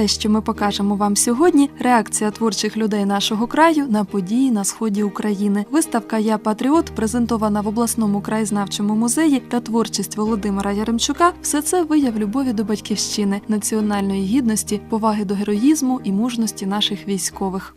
те, що ми покажемо вам сьогодні, реакція творчих людей нашого краю на події на сході України. Виставка Я Патріот презентована в обласному краєзнавчому музеї та творчість Володимира Яремчука. Все це вияв любові до батьківщини, національної гідності, поваги до героїзму і мужності наших військових.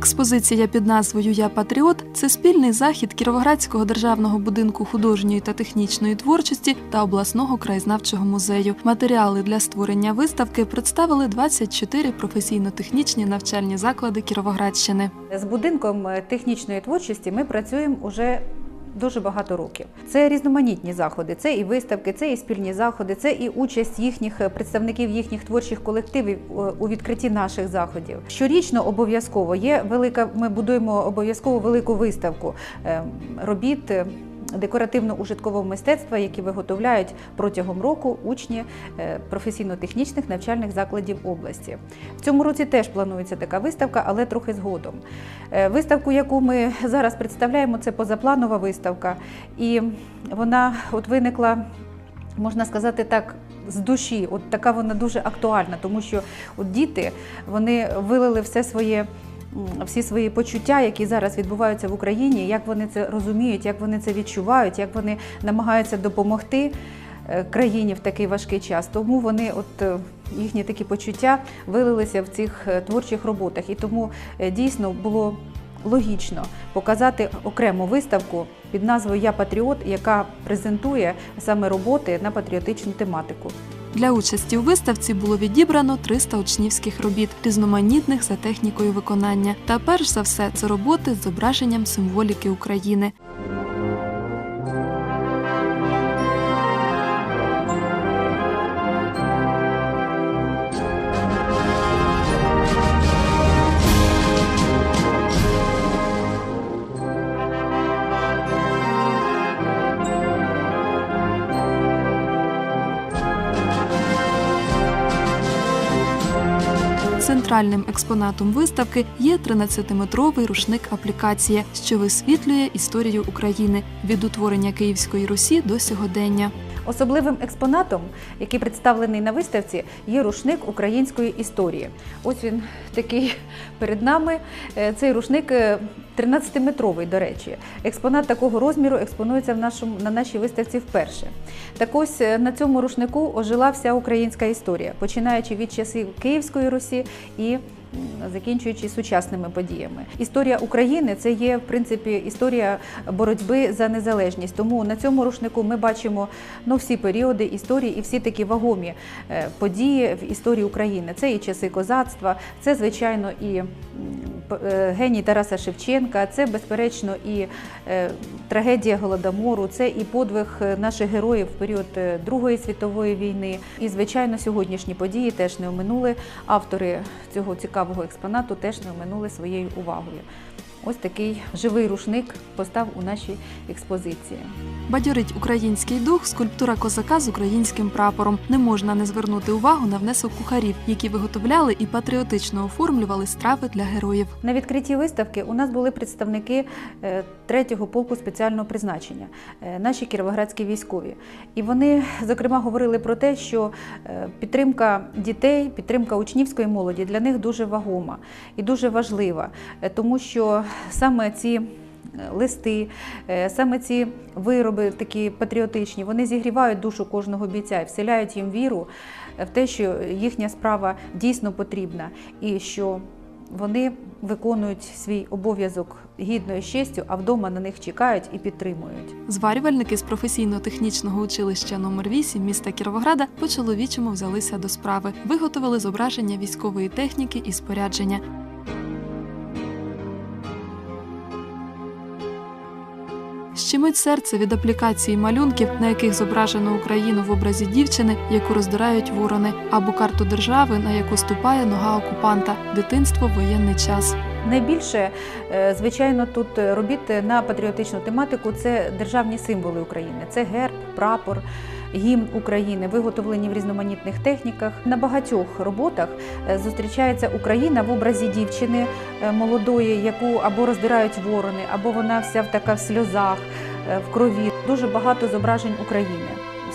Експозиція під назвою Я Патріот це спільний захід Кіровоградського державного будинку художньої та технічної творчості та обласного краєзнавчого музею. Матеріали для створення виставки представили 24 професійно-технічні навчальні заклади Кіровоградщини. З будинком технічної творчості ми працюємо уже дуже багато років. Це різноманітні заходи, це і виставки, це і спільні заходи, це і участь їхніх е, представників їхніх творчих колективів е, у відкритті наших заходів. Щорічно обов'язково є велика. Ми будуємо обов'язково велику виставку е, робіт. Декоративно-ужиткового мистецтва, які виготовляють протягом року учні е, професійно-технічних навчальних закладів області. В цьому році теж планується така виставка, але трохи згодом. Е, Виставку, яку ми зараз представляємо, це позапланова виставка, і вона от виникла, можна сказати так. З душі, от така вона дуже актуальна, тому що от діти вони вилили все своє, всі свої почуття, які зараз відбуваються в Україні, як вони це розуміють, як вони це відчувають, як вони намагаються допомогти е, країні в такий важкий час. Тому вони, от е, їхні такі почуття вилилися в цих е, творчих роботах. І тому дійсно було логічно показати окрему виставку під назвою Я Патріот, яка презентує саме роботи на патріотичну тематику. Для участі у виставці було відібрано 300 учнівських робіт, різноманітних за технікою виконання. Та перш за все це роботи з зображенням символіки України. Центральним експонатом виставки є 13-метровий рушник аплікація, що висвітлює історію України від утворення Київської Русі до сьогодення. Особливим експонатом, який представлений на виставці, є рушник української історії. Ось він такий перед нами. Е, Цей рушник е, 13-метровий, до речі. Експонат такого розміру експонується в нашому, на нашій виставці вперше. Так ось е, на цьому рушнику ожила вся українська історія, починаючи від часів Київської Русі і закінчуючи сучасними подіями. Історія України це є в принципі історія боротьби за незалежність. Тому на цьому рушнику ми бачимо ну, всі періоди історії і всі такі вагомі е, події в історії України. Це і часи козацтва, це звичайно і геній Тараса Шевченка, це безперечно і е, трагедія голодомору, це і подвиг е, наших героїв в період е, Другої світової війни. І звичайно, сьогоднішні події теж не оминули. Автори цього цікавого експонату теж не оминули своєю увагою. Ось такий живий рушник постав у нашій експозиції. Бадьорить український дух скульптура козака з українським прапором. Не можна не звернути увагу на внесок кухарів, які виготовляли і патріотично оформлювали страви для героїв. На відкритті виставки у нас були представники е, третього полку спеціального призначення, е, наші кіровоградські військові. І вони, зокрема, говорили про те, що е, підтримка дітей, підтримка учнівської молоді для них дуже вагома і дуже важлива, тому що саме ці е, листи, е, саме ці вироби такі патріотичні, вони зігрівають душу кожного бійця і вселяють їм віру е, в те, що їхня справа дійсно потрібна і що вони виконують свій обов'язок гідною честю, а вдома на них чекають і підтримують. Зварювальники з професійно-технічного училища номер 8 міста Кіровограда по чоловічому взялися до справи, виготовили зображення військової техніки і спорядження. Щемить серце від аплікації малюнків, на яких зображено Україну в образі дівчини, яку роздирають ворони, або карту держави, на яку ступає нога окупанта, дитинство воєнний час. Найбільше, е, звичайно, тут робіт на патріотичну тематику це державні символи України. Це герб, прапор, гімн України, виготовлені в різноманітних техніках. На багатьох роботах е, зустрічається Україна в образі дівчини е, молодої, яку або роздирають ворони, або вона вся в така в сльозах, е, в крові. Дуже багато зображень України,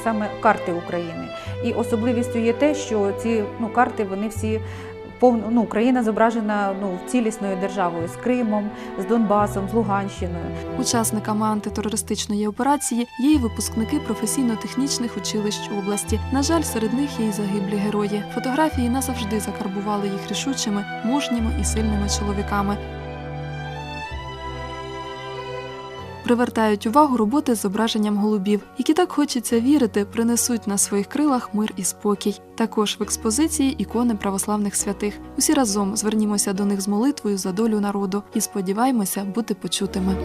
саме карти України. І особливістю є те, що ці ну, карти вони всі повно ну, Україна зображена ну, цілісною державою з Кримом, з Донбасом, з Луганщиною. Учасниками антитерористичної операції є й випускники професійно-технічних училищ області. На жаль, серед них є й загиблі герої. Фотографії назавжди закарбували їх рішучими, мужніми і сильними чоловіками. Привертають увагу роботи з зображенням голубів, які так хочеться вірити, принесуть на своїх крилах мир і спокій. Також в експозиції ікони православних святих. Усі разом звернімося до них з молитвою за долю народу і сподіваємося бути почутими.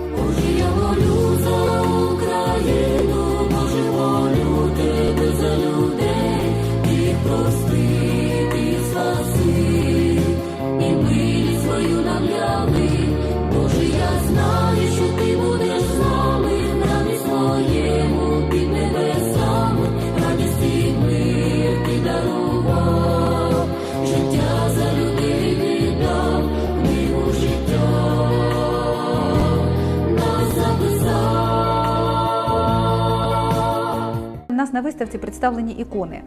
Нас на виставці представлені ікони.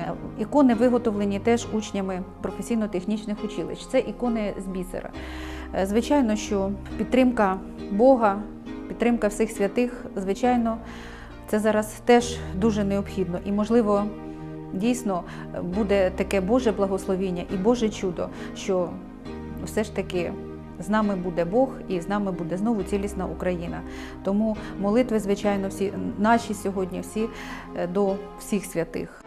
Е, Ікони виготовлені теж учнями професійно-технічних училищ. Це ікони з бісера. Е, Звичайно, що підтримка Бога, підтримка всіх святих, звичайно, це зараз теж дуже необхідно. І, можливо, дійсно буде таке Боже благословіння і Боже чудо, що все ж таки з нами буде Бог і з нами буде знову цілісна Україна. Тому молитви, звичайно, всі наші сьогодні, всі е, до всіх святих.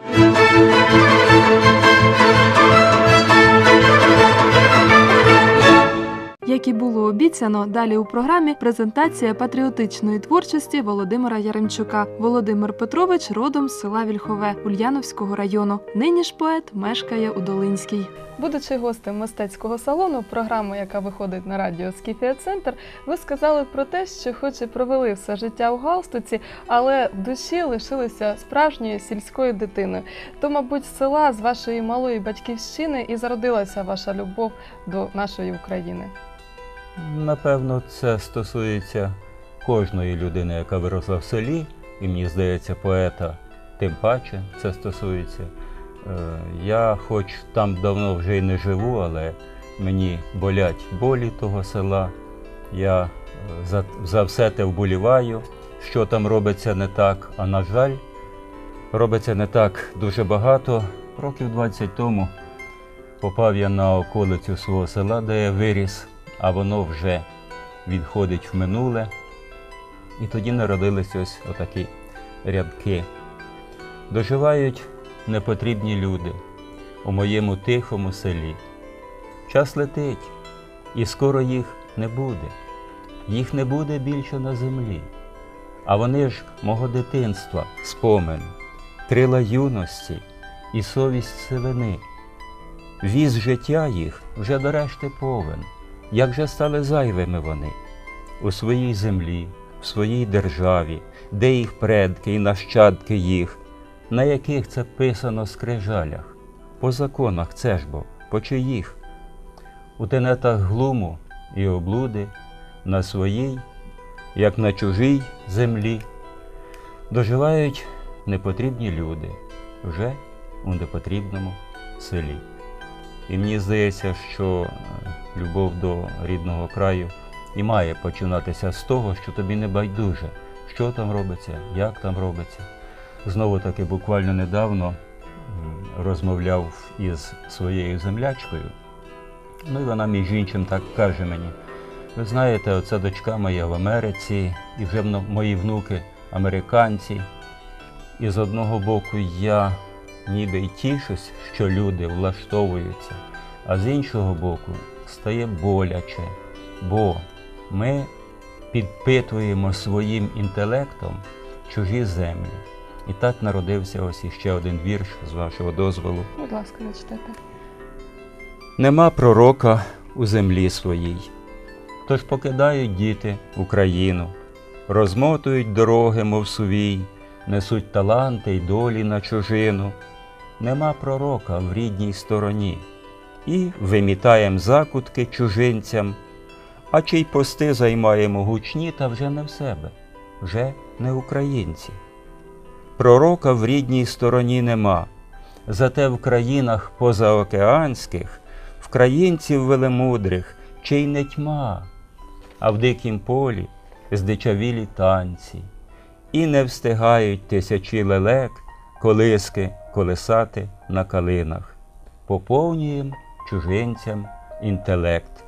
Як і було обіцяно, далі у програмі презентація патріотичної творчості Володимира Яремчука. Володимир Петрович родом з села Вільхове Ульяновського району. Нині ж поет мешкає у Долинській. Будучи гостем мистецького салону, програми, яка виходить на радіо Скіфія Центр, ви сказали про те, що хоч і провели все життя у галстуці, але в душі лишилися справжньою сільською дитиною. То, мабуть, села з вашої малої батьківщини і зародилася ваша любов до нашої України. Напевно, це стосується кожної людини, яка виросла в селі, і мені здається, поета тим паче це стосується. Е, Я хоч там давно вже й не живу, але мені болять болі того села. Я е, за, за все те вболіваю, що там робиться не так. А на жаль, робиться не так дуже багато. Років 20 тому попав я на околицю свого села, де я виріс, а воно вже відходить в минуле. І тоді народились ось отакі рядки. Доживають непотрібні люди у моєму тихому селі. Час летить, і скоро їх не буде. Їх не буде більше на землі. А вони ж мого дитинства, спомин, крила юності і совість сивини. Віз життя їх вже до решти повен, як же стали зайвими вони? У своїй землі, в своїй державі, де їх предки і нащадки їх, на яких це писано скрижалях, по законах це ж бо, по чиїх, у тенетах глуму і облуди, на своїй, як на чужій землі, доживають непотрібні люди вже у непотрібному селі. І мені здається, що е, любов до рідного краю і має починатися з того, що тобі не байдуже, що там робиться, як там робиться. Знову таки, буквально недавно розмовляв із своєю землячкою. Ну і вона, між іншим, так каже мені: ви знаєте, оця дочка моя в Америці, і вже мої внуки американці. І з одного боку я ніби й тішусь, що люди влаштовуються, а з іншого боку стає боляче, бо ми підпитуємо своїм інтелектом чужі землі. І так народився ось іще один вірш з вашого дозволу. Будь ласка, зачитайте. Нема пророка у землі своїй. Тож покидають діти Україну, розмотують дороги, мов сувій, несуть таланти й долі на чужину. Нема пророка в рідній стороні, і вимітаєм закутки чужинцям, а чий пости займаємо гучні, та вже не в себе, вже не українці. Пророка в рідній стороні нема, зате в країнах позаокеанських, в країнців велемудрих, чий не тьма, а в дикім полі здичавілі танці, і не встигають тисячі лелек, колиски колесати на калинах. Поповнюєм чужинцям інтелект,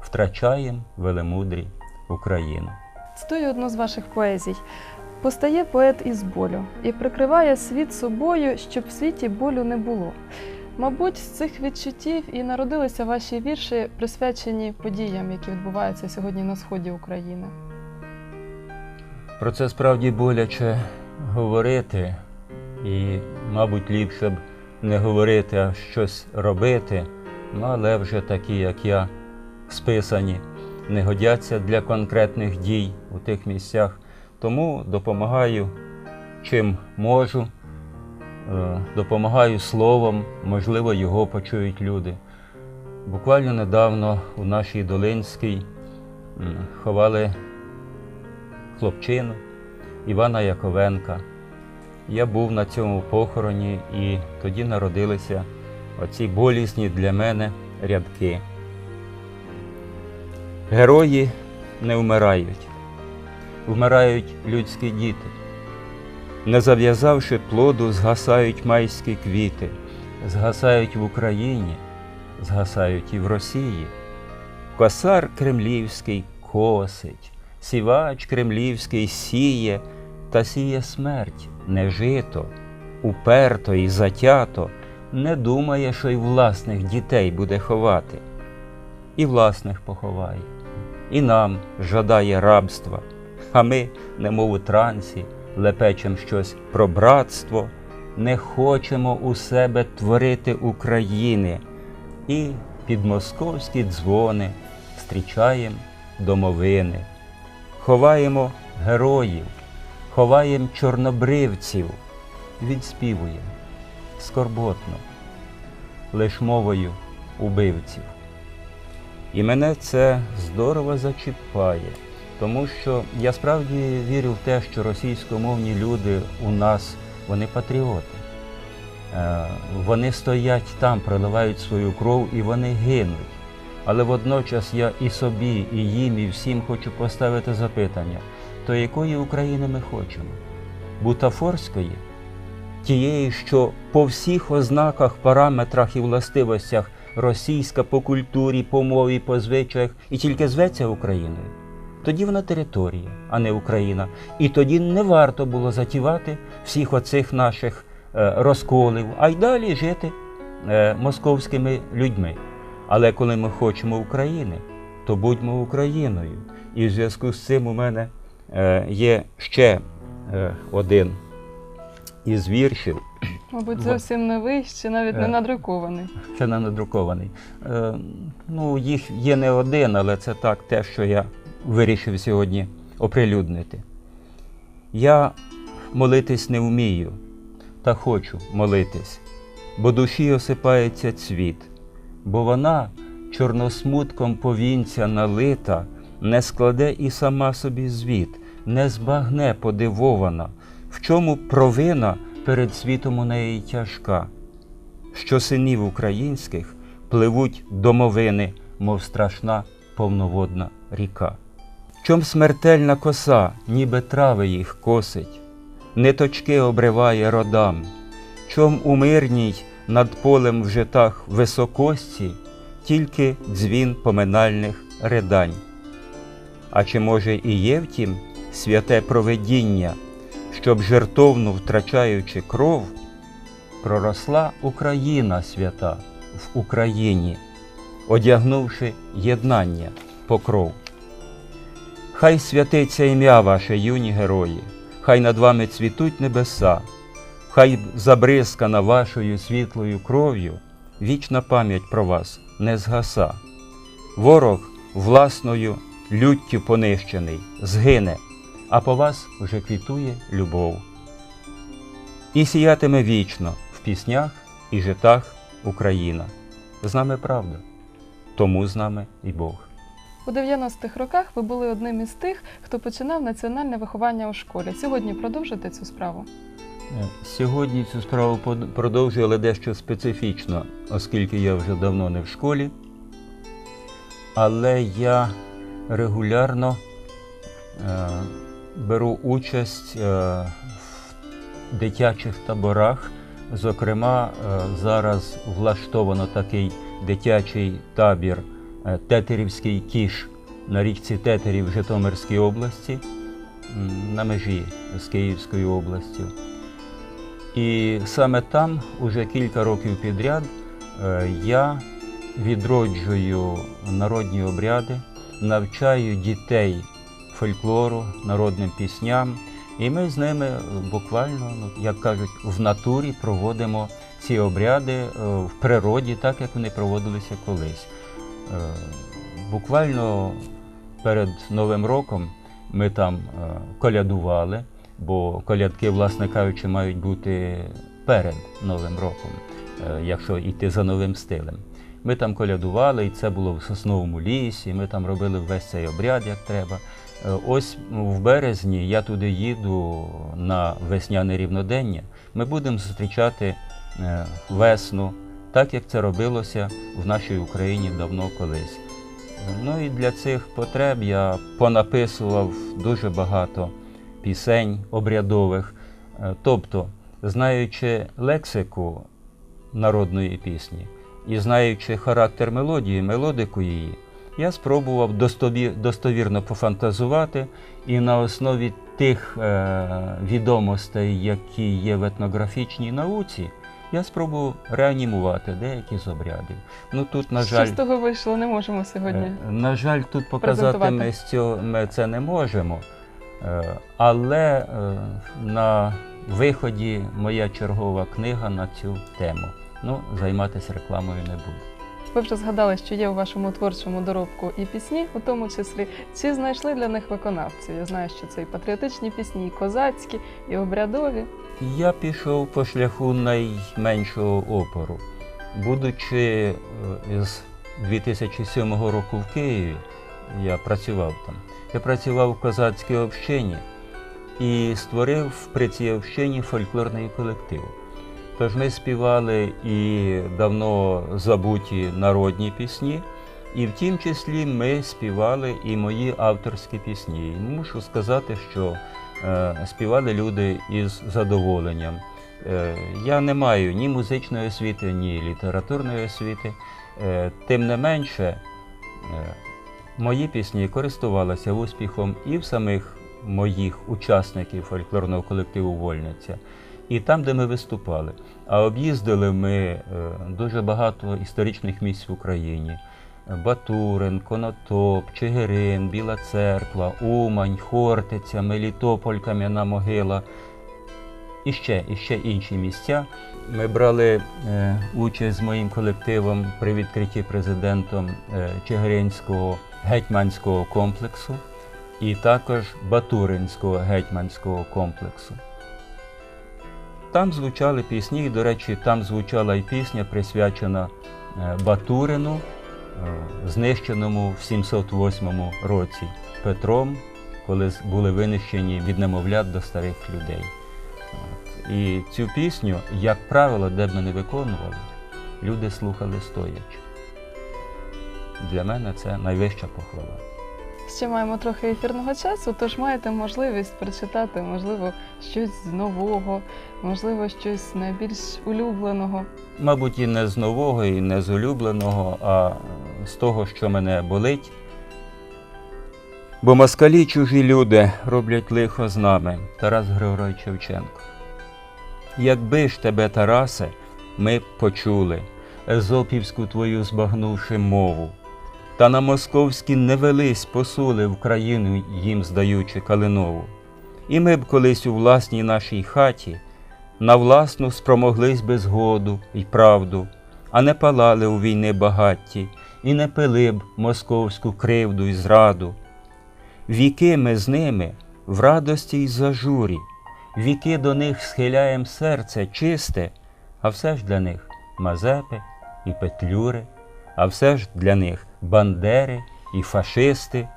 втрачаєм велемудрі Україну. Цитую одну з ваших поезій. Постає поет із болю і прикриває світ собою, щоб в світі болю не було. Мабуть, з цих відчуттів і народилися ваші вірші, присвячені подіям, які відбуваються сьогодні на сході України. Про це справді боляче говорити, і, мабуть, ліпше б не говорити, а щось робити. Ну, але вже такі, як я, списані, не годяться для конкретних дій у тих місцях. Тому допомагаю чим можу, е, допомагаю словом, можливо, його почують люди. Буквально недавно у нашій Долинській ховали хлопчину Івана Яковенка. Я був на цьому похороні, і тоді народилися оці болісні для мене рядки. Герої не вмирають, вмирають людські діти. Не зав'язавши плоду, згасають майські квіти, згасають в Україні, згасають і в Росії. Косар кремлівський косить, сівач кремлівський сіє, та сіє смерть, не жито, уперто і затято, не думає, що й власних дітей буде ховати. І власних поховає, і нам жадає рабства, а ми, немов у трансі, лепечем щось про братство, не хочемо у себе творити України, і під московські дзвони зустрічаємо домовини, ховаємо героїв, ховаємо чорнобривців, відспівуємо скорботно, лиш мовою убивців. І мене це здорово зачіпає, тому що я справді вірю в те, що російськомовні люди у нас вони патріоти. Е, Вони стоять там, проливають свою кров і вони гинуть. Але водночас я і собі, і їм, і всім хочу поставити запитання: то якої України ми хочемо? Бутафорської? Тієї, що по всіх ознаках, параметрах і властивостях російська по культурі, по мові, по звичаях і тільки зветься Україною, тоді вона територія, а не Україна. І тоді не варто було затівати всіх оцих наших е, розколів, а й далі жити е, московськими людьми. Але коли ми хочемо України, то будьмо Україною. І в зв'язку з цим у мене е, є ще один із віршів. Мабуть, зовсім новий, ще навіть не Е. надрукований. Ще не надрукований. Е, ну, їх є не один, але це так те, що я вирішив сьогодні оприлюднити. Я молитись не вмію, та хочу молитись, бо душі осипається цвіт, бо вона чорносмутком повінця налита, не складе і сама собі звіт, не збагне подивована, в чому провина перед світом у неї тяжка що синів українських пливуть домовини, мов страшна повноводна ріка. Чом смертельна коса, ніби трави їх косить, ниточки обриває родам, чом у мирній над полем в житах високості тільки дзвін поминальних ридань. А чи може і є втім святе провидіння, щоб жертовну втрачаючи кров, проросла Україна свята в Україні, одягнувши єднання покров. Хай святиться ім'я ваше, юні герої, хай над вами цвітуть небеса, хай забризкана вашою світлою кров'ю, вічна пам'ять про вас не згаса. ворог власною люттю понищений, згине, а по вас вже квітує любов. І сіятиме вічно в піснях і житах Україна. З нами правда, тому з нами і Бог. У 90-х роках ви були одним із тих, хто починав національне виховання у школі. Сьогодні продовжите цю справу. Е, Сьогодні цю справу продовжую, але дещо специфічно, оскільки я вже давно не в школі. Але я регулярно е, беру участь е, в дитячих таборах. Зокрема, е, зараз влаштовано такий дитячий табір е, Тетерівський кіш на річці Тетерів в Житомирській області на межі з Київською областю. І саме там уже кілька років підряд я відроджую народні обряди, навчаю дітей фольклору, народним пісням, і ми з ними буквально, ну, як кажуть, в натурі проводимо ці обряди е, в природі, так як вони проводилися колись. Е, Буквально перед Новим роком ми там е, колядували, бо колядки, власне кажучи, мають бути перед Новим роком, якщо йти за новим стилем. Ми там колядували, і це було в сосновому лісі. Ми там робили весь цей обряд, як треба. Е, Ось в березні я туди їду на весняне рівнодення. Ми будемо зустрічати е, весну, так як це робилося в нашій Україні давно колись. Ну і для цих потреб я понаписував дуже багато пісень обрядових. Е, Тобто, знаючи лексику народної пісні і знаючи характер мелодії, мелодику її, я спробував достові- достовірно пофантазувати і на основі тих е, відомостей, які є в етнографічній науці, я спробував реанімувати деякі з обрядів. Ну тут, на жаль, Що з того вийшло, не можемо сьогодні. Е, На жаль, тут показати ми, з цього, ми це не можемо. Е, Але на виході моя чергова книга на цю тему. Ну, займатися рекламою не буду. Ви вже згадали, що є у вашому творчому доробку і пісні, у тому числі. Чи знайшли для них виконавців? Я знаю, що це і патріотичні пісні, і козацькі, і обрядові. Я пішов по шляху найменшого опору. Будучи е, з 2007 року в Києві, я працював там. Я працював в козацькій общині і створив при цій общині фольклорний колектив. Тож ми співали і давно забуті народні пісні, і в тім числі ми співали і мої авторські пісні. І мушу сказати, що е, співали люди із задоволенням. Е, я не маю ні музичної освіти, ні літературної освіти. Е, тим не менше, мої пісні користувалися успіхом і в самих моїх учасників фольклорного колективу Вольниця, і там, де ми виступали. А об'їздили ми е, дуже багато історичних місць в Україні. Батурин, Конотоп, Чигирин, Біла Церква, Умань, Хортиця, Мелітополь, Кам'яна Могила і ще, і ще інші місця. Ми брали е, участь з моїм колективом при відкритті президентом е, Чигиринського гетьманського комплексу і також Батуринського гетьманського комплексу. Там звучали пісні, і, до речі, там звучала і пісня, присвячена е, Батурину, е, знищеному в 708 році Петром, коли були винищені від немовлят до старих людей. І цю пісню, як правило, де б ми не виконували, люди слухали стоячи. Для мене це найвища похвала. Ще маємо трохи ефірного часу, тож маєте можливість прочитати, можливо, щось з нового, можливо, щось найбільш улюбленого. Мабуть, і не з нового, і не з улюбленого, а з того, що мене болить. Бо москалі чужі люди роблять лихо з нами, Тарас Григорович Шевченко. Якби ж тебе, Тарасе, ми б почули, Езопівську твою збагнувши мову, та на московські не велись посули в країну їм здаючи Калинову. І ми б колись у власній нашій хаті на власну спромоглись би згоду й правду, а не палали у війни багатті, і не пили б московську кривду і зраду. Віки ми з ними в радості й зажурі, віки до них схиляєм серце чисте, а все ж для них мазепи і петлюри, а все ж для них бандери і фашисти.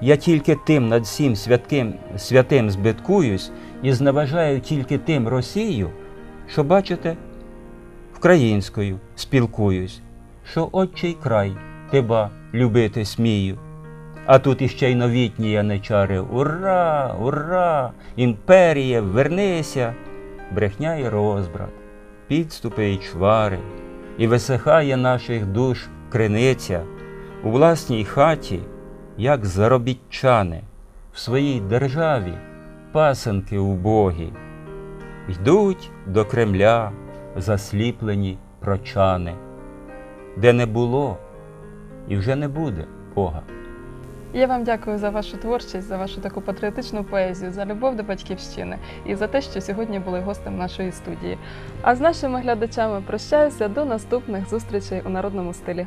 Я тільки тим над всім святким, святим збиткуюсь і зневажаю тільки тим Росію, що, бачите, українською спілкуюсь, що отчий край тебе любити смію. А тут іще й новітні яничари. Ура! Ура! Імперія, вернися! Брехня і розбрат, підступи і чвари, і висихає наших душ криниця у власній хаті, як заробітчани, в своїй державі пасенки убогі. Йдуть до Кремля засліплені прочани, де не було і вже не буде Бога. Я вам дякую за вашу творчість, за вашу таку патріотичну поезію, за любов до батьківщини і за те, що сьогодні були гостем нашої студії. А з нашими глядачами прощаюся до наступних зустрічей у народному стилі.